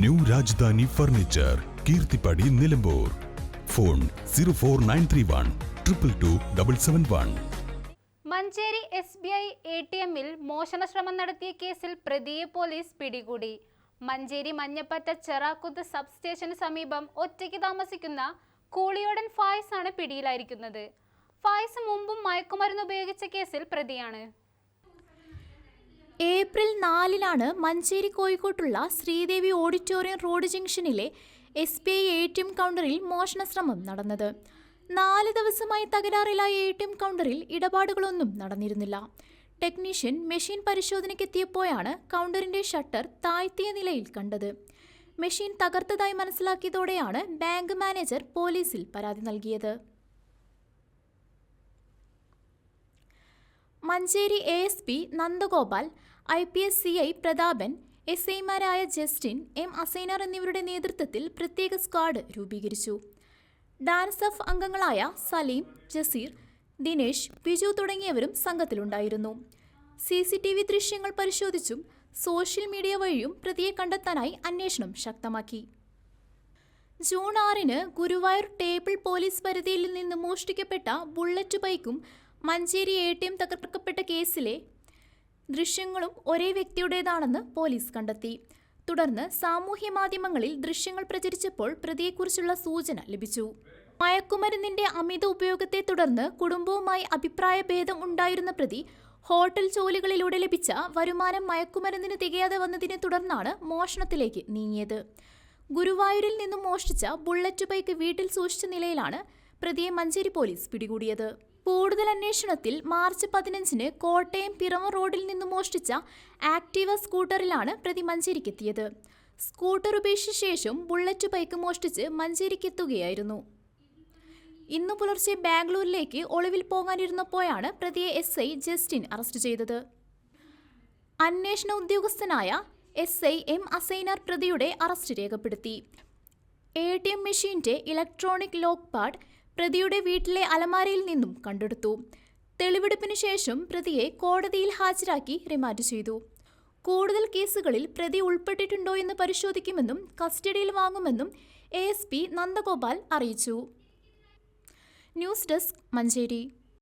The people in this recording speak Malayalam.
New Rajdhani furniture Keerthippadi Nilambur. Phone zero four nine three one triple two double seven one. Manjeri S B I A T എമ്മിൽ മോഷണ ശ്രമം നടത്തിയ കേസിൽ പ്രതിയെ പോലീസ് പിടികൂടി. മഞ്ചേരി മഞ്ഞപ്പറ്റ ചെറാക്കുത്ത് സബ് സ്റ്റേഷന് സമീപം ഒറ്റയ്ക്ക് താമസിക്കുന്ന കൂളിയോടൻ ഫായിസ് ആണ് പിടിയിലായിരിക്കുന്നത്. ഫായിസ് മുമ്പും മയക്കുമരുന്ന് ഉപയോഗിച്ച കേസിൽ പ്രതിയാണ്. ഏപ്രിൽ നാലിനാണ് മഞ്ചേരി കോഴിക്കോട്ടുള്ള ശ്രീദേവി ഓഡിറ്റോറിയം റോഡ് ജംഗ്ഷനിലെ S B I A T M കൗണ്ടറിൽ മോഷണശ്രമം നടന്നത്. നാല് ദിവസമായി തകരാറിലായ എ ടി എം കൗണ്ടറിൽ ഇടപാടുകളൊന്നും നടന്നിരുന്നില്ല. ടെക്നീഷ്യൻ മെഷീൻ പരിശോധനയ്ക്കെത്തിയപ്പോഴാണ് കൗണ്ടറിന്റെ ഷട്ടർ താഴ്ത്തിയ നിലയിൽ കണ്ടത്. മെഷീൻ തകർത്തതായി മനസ്സിലാക്കിയതോടെയാണ് ബാങ്ക് മാനേജർ പോലീസിൽ പരാതി നൽകിയത്. Manjeri A S P Nandagopal I P S C I Prathapan S ഐമാരായ ജസ്റ്റിൻ എം അസൈനർ എന്നിവരുടെ നേതൃത്വത്തിൽ പ്രത്യേക സ്ക്വാഡ് രൂപീകരിച്ചു. ഡാൻസ് എഫ് അംഗങ്ങളായ സലീം ജസീർ ദിനേശ് ബിജു തുടങ്ങിയവരും സംഘത്തിലുണ്ടായിരുന്നു. സി സി ടി വി ദൃശ്യങ്ങൾ പരിശോധിച്ചും സോഷ്യൽ മീഡിയ വഴിയും പ്രതിയെ കണ്ടെത്താനായി അന്വേഷണം ശക്തമാക്കി. ജൂൺ ആറിന് ഗുരുവായൂർ ടേബിൾ പോലീസ് പരിധിയിൽ നിന്ന് മോഷ്ടിക്കപ്പെട്ട ബുള്ളറ്റ് ബൈക്കും മഞ്ചേരി എ ടി എം തകർക്കപ്പെട്ട കേസിലെ ദൃശ്യങ്ങളും ഒരേ വ്യക്തിയുടേതാണെന്ന് പോലീസ് കണ്ടെത്തി. തുടർന്ന് സാമൂഹ്യ മാധ്യമങ്ങളിൽ ദൃശ്യങ്ങൾ പ്രചരിച്ചപ്പോൾ പ്രതിയെക്കുറിച്ചുള്ള സൂചന ലഭിച്ചു. മയക്കുമരുന്നിന്റെ അമിത ഉപയോഗത്തെ തുടർന്ന് കുടുംബവുമായി അഭിപ്രായ ഭേദം ഉണ്ടായിരുന്ന പ്രതി ഹോട്ടൽ ജോലികളിലൂടെ ലഭിച്ച വരുമാനം മയക്കുമരുന്നിന് തികയാതെ വന്നതിനെ തുടർന്നാണ് മോഷണത്തിലേക്ക് നീങ്ങിയത്. ഗുരുവായൂരിൽ നിന്നും മോഷ്ടിച്ച ബുള്ളറ്റ് ബൈക്ക് വീട്ടിൽ സൂക്ഷിച്ച നിലയിലാണ് പ്രതിയെ മഞ്ചേരി പോലീസ് പിടികൂടിയത്. കൂടുതൽ അന്വേഷണത്തിൽ മാർച്ച് പതിനഞ്ചിന് കോട്ടയം പിറവ റോഡിൽ നിന്ന് മോഷ്ടിച്ച ആക്റ്റീവ സ്കൂട്ടറിലാണ് പ്രതി മഞ്ചേരിക്കെത്തിയത്. സ്കൂട്ടർ ഉപേക്ഷിച്ച ശേഷം ബുള്ളറ്റ് ബൈക്ക് മോഷ്ടിച്ച് മഞ്ചേരിക്കെത്തുകയായിരുന്നു. ഇന്നു പുലർച്ചെ ബാംഗ്ലൂരിലേക്ക് ഒളിവിൽ പോകാനിരുന്നപ്പോഴാണ് പ്രതിയെ എസ് ഐ ജസ്റ്റിൻ അറസ്റ്റ് ചെയ്തത്. അന്വേഷണ ഉദ്യോഗസ്ഥനായ എസ് ഐ എം അസൈനർ പ്രതിയുടെ അറസ്റ്റ് രേഖപ്പെടുത്തി. എ ടി എം മെഷീന്റെ ഇലക്ട്രോണിക് ലോക്ക് പാഡ് പ്രതിയുടെ വീട്ടിലെ അലമാരയിൽ നിന്നും കണ്ടെടുത്തു. തെളിവെടുപ്പിന് ശേഷം പ്രതിയെ കോടതിയിൽ ഹാജരാക്കി റിമാൻഡ് ചെയ്തു. കൂടുതൽ കേസുകളിൽ പ്രതി ഉൾപ്പെട്ടിട്ടുണ്ടോ എന്ന് പരിശോധിക്കുമെന്നും കസ്റ്റഡിയിൽ വാങ്ങുമെന്നും എ എസ് പി നന്ദഗോപാൽ അറിയിച്ചു. News desk Manjeri.